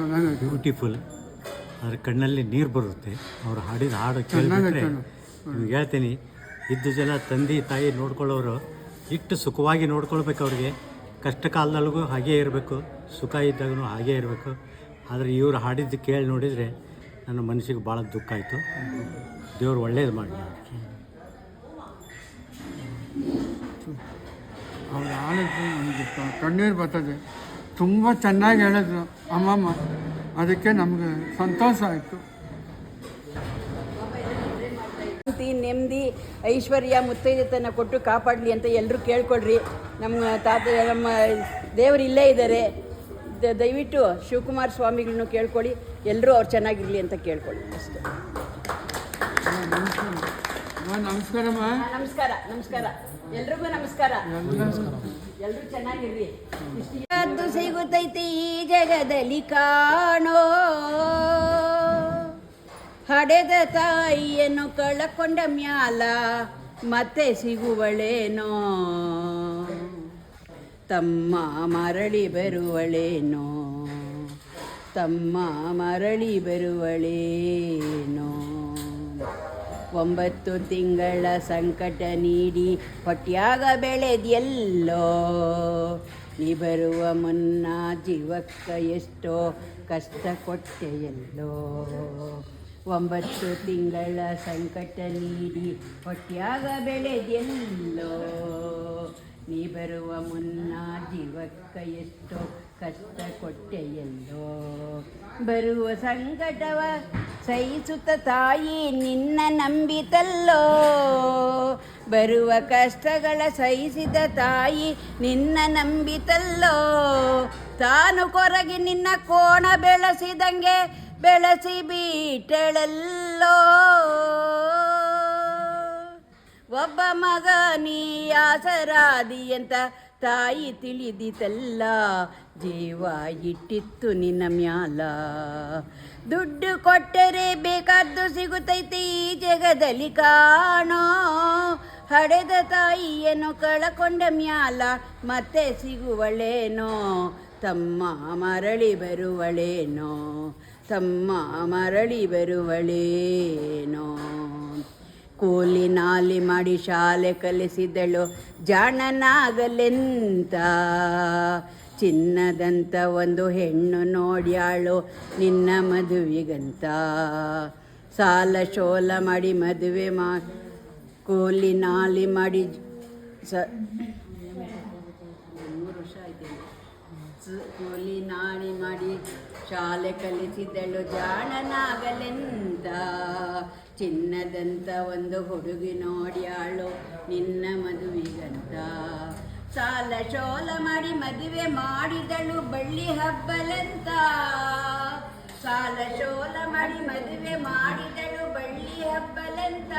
ಚೆನ್ನಾಗೈತೆ. ಬ್ಯೂಟಿಫುಲ್ ಅದ್ರ ಕಣ್ಣಲ್ಲಿ ನೀರು ಬರುತ್ತೆ. ಅವ್ರು ಹಾಡಿದ ಹಾಡು ಕೇಳಿದ್ರೆ ನಿಮ್ಗೆ ಹೇಳ್ತೀನಿ ಇದ್ದ ಜನ ತಂದೆ ತಾಯಿ ನೋಡ್ಕೊಳ್ಳೋರು ಇಟ್ಟು ಸುಖವಾಗಿ ನೋಡ್ಕೊಳ್ಬೇಕು ಅವ್ರಿಗೆ. ಕಷ್ಟ ಕಾಲದೊಳಗೂ ಹಾಗೇ ಇರಬೇಕು ಸುಖ ಇದ್ದಾಗೂ ಹಾಗೇ ಇರಬೇಕು. ಆದರೆ ಇವರು ಹಾಡಿದ್ದು ಕೇಳಿ ನೋಡಿದರೆ ನನ್ನ ಮನಸ್ಸಿಗೆ ಭಾಳ ದುಃಖ ಆಯಿತು. ದೇವ್ರು ಒಳ್ಳೇದು ಮಾಡಿ ಅವ್ರು ನಮಗೆ ಕಣ್ಣೀರು ಬರ್ತದೆ. ತುಂಬ ಚೆನ್ನಾಗಿ ಹೇಳಿದ್ರು ಅಮ್ಮಮ್ಮ. ಅದಕ್ಕೆ ನಮಗೆ ಸಂತೋಷ ಆಯಿತು. ಶಾಂತಿ ನೆಮ್ಮದಿ ಐಶ್ವರ್ಯ ಮುತ್ತೈದೆತನ ಕೊಟ್ಟು ಕಾಪಾಡಲಿ ಅಂತ ಎಲ್ಲರೂ ಕೇಳ್ಕೊಳ್ರಿ. ನಮ್ಮ ತಾತ ನಮ್ಮ ದೇವರು ಇಲ್ಲೇ ಇದ್ದಾರೆ. ದಯವಿಟ್ಟು ಶಿವಕುಮಾರ ಸ್ವಾಮಿಗಳನ್ನು ಕೇಳ್ಕೊಳ್ಳಿ. ಎಲ್ಲರೂ ಅವ್ರು ಚೆನ್ನಾಗಿರಲಿ ಅಂತ ಕೇಳ್ಕೊಳ್ಳಿ. ಅಷ್ಟೇ. ನಮಸ್ಕಾರಮ್ಮ ನಮಸ್ಕಾರ ನಮಸ್ಕಾರ. ಎಲ್ರಿಗೂ ನಮಸ್ಕಾರ. ಎಲ್ಲರೂ ಸಿಗುತ್ತೈತಿ ಈ ಜಗದಲ್ಲಿ ಕಾಣೋ. ಹಡೆದ ತಾಯಿಯನ್ನು ಕಳಕೊಂಡ ಮ್ಯಾಲ ಮತ್ತೆ ಸಿಗುವಳೇನೋ. ತಮ್ಮ ಮರಳಿ ಬರುವಳೇನೋ. ತಮ್ಮ ಮರಳಿ ಬರುವಳೇನೋ. ಒಂಬತ್ತು ತಿಂಗಳ ಸಂಕಟ ನೀಡಿ ಹೊಟ್ಯಾಗ ಬೆಳೆದೆಲ್ಲೋ ನೀ ಬರುವ ಮುನ್ನ ಜೀವಕ್ಕ ಎಷ್ಟೋ ಕಷ್ಟ ಕೊಟ್ಟೆಯಲ್ಲೋ? ಒಂಬತ್ತು ತಿಂಗಳ ಸಂಕಟ ನೀಡಿ ಹೊಟ್ಯಾಗ ಬೆಳೆದೆಲ್ಲೋ ನೀ ಬರುವ ಮುನ್ನ ಜೀವಕ್ಕ ಎಷ್ಟೋ ಕಷ್ಟ ಕೊಟ್ಟೆಯಲ್ಲೋ? ಬರುವ ಸಂಕಟವ ಸಹಿಸುತ್ತ ತಾಯಿ, ನಿನ್ನ ನಂಬಿತಲ್ಲೋ? ಬರುವ ಕಷ್ಟಗಳ ಸಹಿಸಿದ ತಾಯಿ, ನಿನ್ನ ನಂಬಿತಲ್ಲೋ? ತಾನು ಕೊರಗಿ ನಿನ್ನ ಕೋಣ ಬೆಳೆಸಿದಂಗೆ ಬೆಳೆಸಿ ಬೀಟೆಳಲ್ಲೋ? ಒಬ್ಬ ಮಗ ನೀ ಆಸರಾದಿ ಅಂತ ತಾಯಿ ತಿಳಿದಿತಲ್ಲ, ಜೀವ ಇಟ್ಟಿತ್ತು ನಿನ್ನ ಮ್ಯಾಲ. ದುಡ್ಡು ಕೊಟ್ಟರೆ ಬೇಕಾದ್ದು ಸಿಗುತ್ತೈತಿ ಈ ಜಗದಲ್ಲಿ ಕಾಣೋ. ಹಡೆದ ತಾಯಿಯನ್ನು ಕಳಕೊಂಡ ಮ್ಯಾಲ ಮತ್ತೆ ಸಿಗುವಳೇನೋ. ತಮ್ಮ ಮರಳಿ ಬರುವಳೇನೋ. ತಮ್ಮ ಮರಳಿ ಬರುವಳೇನೋ. ಕೂಲಿ ನಾಲಿ ಮಾಡಿ ಶಾಲೆ ಕಲಿಸಿದಳು ಜಾಣನಾಗಲೆಂತ. ಚಿನ್ನದಂತ ಒಂದು ಹೆಣ್ಣು ನೋಡ್ಯಾಳು ನಿನ್ನ ಮದುವೆಗಂತ. ಸಾಲ ಶೋಲ ಮಾಡಿ ಮದುವೆ ಮಾ, ಕೂಲಿ ನಾಲಿ ಮಾಡಿ ಸ, ಮೂರು ಕೂಲಿ ನಾಳಿ ಮಾಡಿ ಶಾಲೆ ಕಲಿಸಿದಳು ಜಾಣನಾಗಲೆಂದ ಚಿನ್ನದಂತ ಒಂದು ಹುಡುಗಿ ನೋಡ್ಯಾಳು ನಿನ್ನ ಮದುವೆಗಂತ. ಸಾಲ ಶೋಲ ಮಾಡಿ ಮದುವೆ ಮಾಡಿದಳು ಬಳ್ಳಿ ಹಬ್ಬಲಂತ. ಸಾಲ ಶೋಲ ಮಾಡಿ ಮದುವೆ ಮಾಡಿದಳು ಬಳ್ಳಿ ಹಬ್ಬಲಂತ.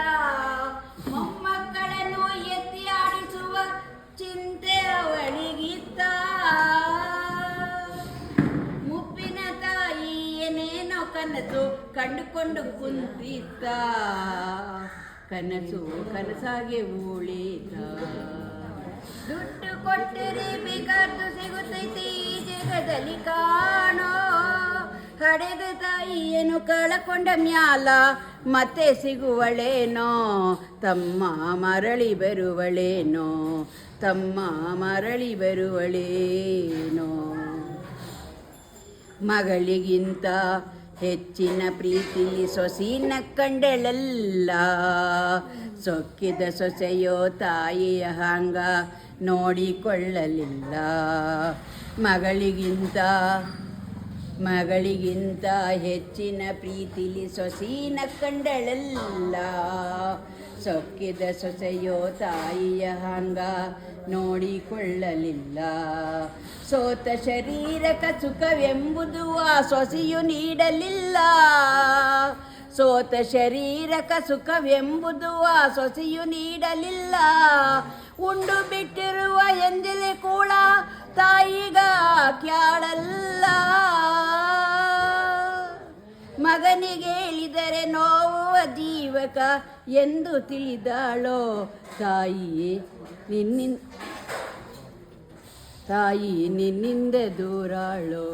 ಮೊಮ್ಮಕ್ಕಳನ್ನು ಎತ್ತಿ ಆಡಿಸುವ ಚಿಂತೆ ಅವಳಿಗಿತ್ತ. ಮುಪ್ಪಿನ ತಾಯಿ ಏನೇನೋ ಕನಸು ಕಂಡುಕೊಂಡು ಕುಂತಿದ್ದ. ಕನಸು ಕನಸಾಗೆ ಉಳಿತ ದುಡ್ಡು ಕೊಟ್ಟರೆ ಬೇಕಾದ್ದು ಸಿಗುತ್ತೈತಿ ಈ ಜಗದಲ್ಲಿ ಕಾಣೋ. ಹಡೆದ ತಾಯಿಯನ್ನು ಕಳಕೊಂಡ ಮ್ಯಾಲ ಮತ್ತೆ ಸಿಗುವಳೇನೋ. ತಮ್ಮ ಮರಳಿ ಬರುವಳೇನೋ. ತಮ್ಮ ಮರಳಿ ಬರುವಳೇನೋ. ಮಗಳಿಗಿಂತ ಹೆಚ್ಚಿನ ಪ್ರೀತಿ ಸೊಸಿನ ಕಂಡಳಲ್ಲ. ಸೊಕ್ಕಿದ ಸೊಸೆಯೋ ತಾಯಿಯ ಹಂಗ ನೋಡಿಕೊಳ್ಳಲಿಲ್ಲ. ಮಗಳಿಗಿಂತ ಮಗಳಿಗಿಂತ ಹೆಚ್ಚಿನ ಪ್ರೀತಿಲಿ ಸೊಸೀನ ಕಂಡಳಲ್ಲ. ಸೊಕ್ಕಿದ ಸೊಸೆಯೋ ತಾಯಿಯ ಹಂಗ ನೋಡಿಕೊಳ್ಳಲಿಲ್ಲ. ಸೋತ ಶರೀರಕ ಸುಖವೆಂಬುದು ಆ ಸೊಸೆಯು ನೀಡಲಿಲ್ಲ. ಸೋತ ಶರೀರಕ ಸುಖವೆಂಬುದು ಆ ಸೊಸೆಯು ನೀಡಲಿಲ್ಲ. ಉಂಡು ಬಿಟ್ಟಿರುವ ಎಂದಿಲೆ ಕೂಡ ತಾಯಿಗ ಕ್ಯಾಳಲ್ಲ ಮಗನಿಗೆ ಹೇಳಿದರೆ ನೋವು ಜೀವಕ ಎಂದು ತಿಳಿದಾಳೋ ತಾಯಿ ನಿನ್ನಿನ್ ತಾಯಿ ನಿನ್ನಿಂದ ದೂರಾಳೋ.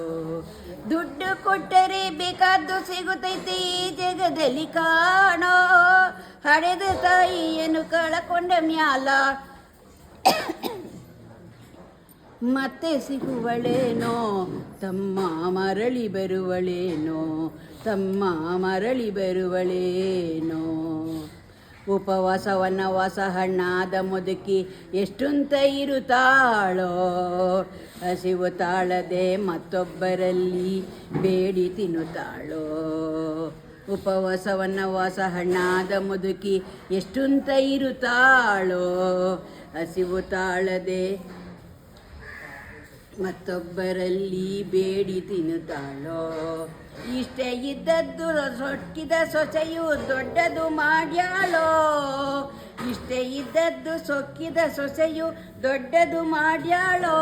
ದುಡ್ಡು ಕೊಟ್ಟರೆ ಬೇಕಾದ್ದು ಸಿಗುತ್ತೈತೆ ಈ ಜಗದಲ್ಲಿ ಕಾಣೋ. ಹಡೆದ ತಾಯಿಯನ್ನು ಕಳಕೊಂಡ ಮ್ಯಾಲ ಮತ್ತೆ ಸಿಗುವಳೇನೋ, ತಮ್ಮ ಮರಳಿ ಬರುವಳೇನೋ, ತಮ್ಮ ಮರಳಿ ಬರುವಳೇನೋ. ಉಪವಾಸ ವನವಾಸ ಹಣ್ಣಾದ ಮುದುಕಿ ಎಷ್ಟುಂತ ಇರುತ್ತಾಳೋ, ಹಸಿವು ತಾಳದೆ ಮತ್ತೊಬ್ಬರಲ್ಲಿ ಬೇಡಿ ತಿನ್ನುತ್ತಾಳೋ. ಉಪವಾಸ ವನವಾಸ ಹಣ್ಣಾದ ಮುದುಕಿ ಎಷ್ಟುಂತ ಇರುತ್ತಾಳೋ, ಹಸಿವು ತಾಳದೆ ಮತ್ತೊಬ್ಬರಲ್ಲಿ ಬೇಡಿ ತಿನ್ನುತ್ತಾಳೋ? ಇಷ್ಟೇ ಇದ್ದದ್ದು ಸೊಟ್ಟಿದ ಸೊಸೆಯು ದೊಡ್ಡದು ಮಾಡ್ಯಾಳೋ? ಇಷ್ಟೇ ಇದ್ದದ್ದು ಸೊಕ್ಕಿದ ಸೊಸೆಯು ದೊಡ್ಡದು ಮಾಡ್ಯಾಳೋ?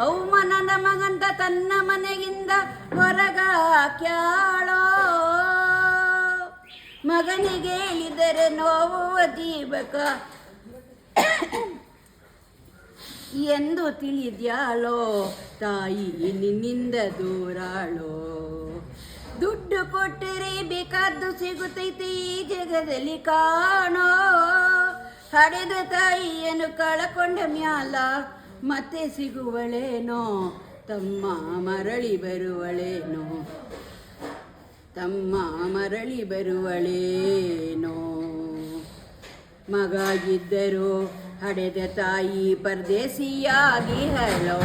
ಅವಮಾನದ ಮಗಂತ ತನ್ನ ಮನೆಯಿಂದ ಹೊರಗಾಕ್ಯಾಳೋ ಮಗನಿಗೆ ಹೇಳಿದರೆ ನೋವು, ಜೀವಕ ಎಂದು ತಿಳಿದ್ಯಾಳೋ ತಾಯಿ, ನಿನ್ನಿಂದ ದೂರಾಳೋ. ದುಡ್ಡು ಕೊಟ್ಟರೆ ಬೇಕಾದ್ದು ಸಿಗುತ್ತೈತೆ ಈ ಜಗದಲ್ಲಿ ಕಾಣೋ. ಹಡೆದ ತಾಯಿಯನ್ನು ಕಳಕೊಂಡ ಮ್ಯಾಲ ಮತ್ತೆ ಸಿಗುವಳೇನೋ, ತಮ್ಮ ಮರಳಿ ಬರುವಳೇನೋ. ತಮ್ಮ ಮರಳಿ ಬರುವಳೇನೋ. ಮಗ ಇದ್ದರು ಹಡೆದ ತಾಯಿ ಪರದೇಸಿಯಾಗಿ ಹಲೋ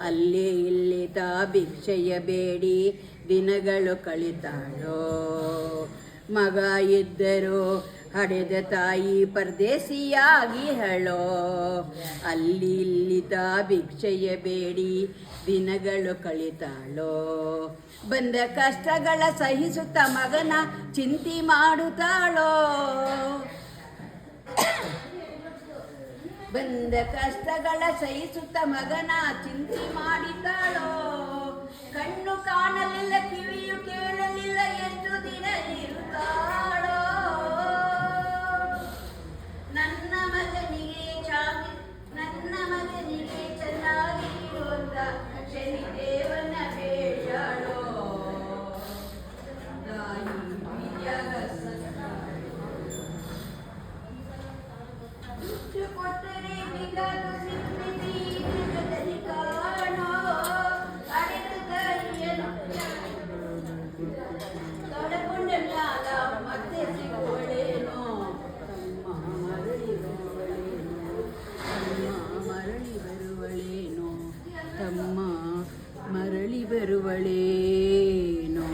ಅಲ್ಲಿ ಇಲ್ಲಿ ತಾ ಭಿಕ್ಷೆಯ ಬೇಡಿ ದಿನಗಳು ಕಳಿತಾಳೋ. ಮಗ ಇದ್ದರು ಹಡೆದ ತಾಯಿ ಪರದೇಸಿಯಾಗಿ ಹಳೋ ಅಲ್ಲಿ ಇಲ್ಲಿ ತಾ ಭಿಕ್ಷೆಯ ಬೇಡಿ ದಿನಗಳು ಕಳಿತಾಳೋ. ಬಂದ ಕಷ್ಟಗಳ ಸಹಿಸುತ್ತ ಮಗನ ಚಿಂತೆ ಮಾಡುತ್ತಾಳೋ. ಬಂದ ಕಷ್ಟಗಳ ಸಹಿಸುತ್ತ ಮಗನ ಚಿಂತೆ ಮಾಡಿದ್ದಾಳೋ ಕಣ್ಣು ಕಾಣಲಿಲ್ಲ ಕಿವಿಯು ಕೇಳಲಿಲ್ಲ ಎಷ್ಟು ದಿನ ಇರುತ್ತಾಳೋ ಮರಳಿ ಬರುವಳೇನೋ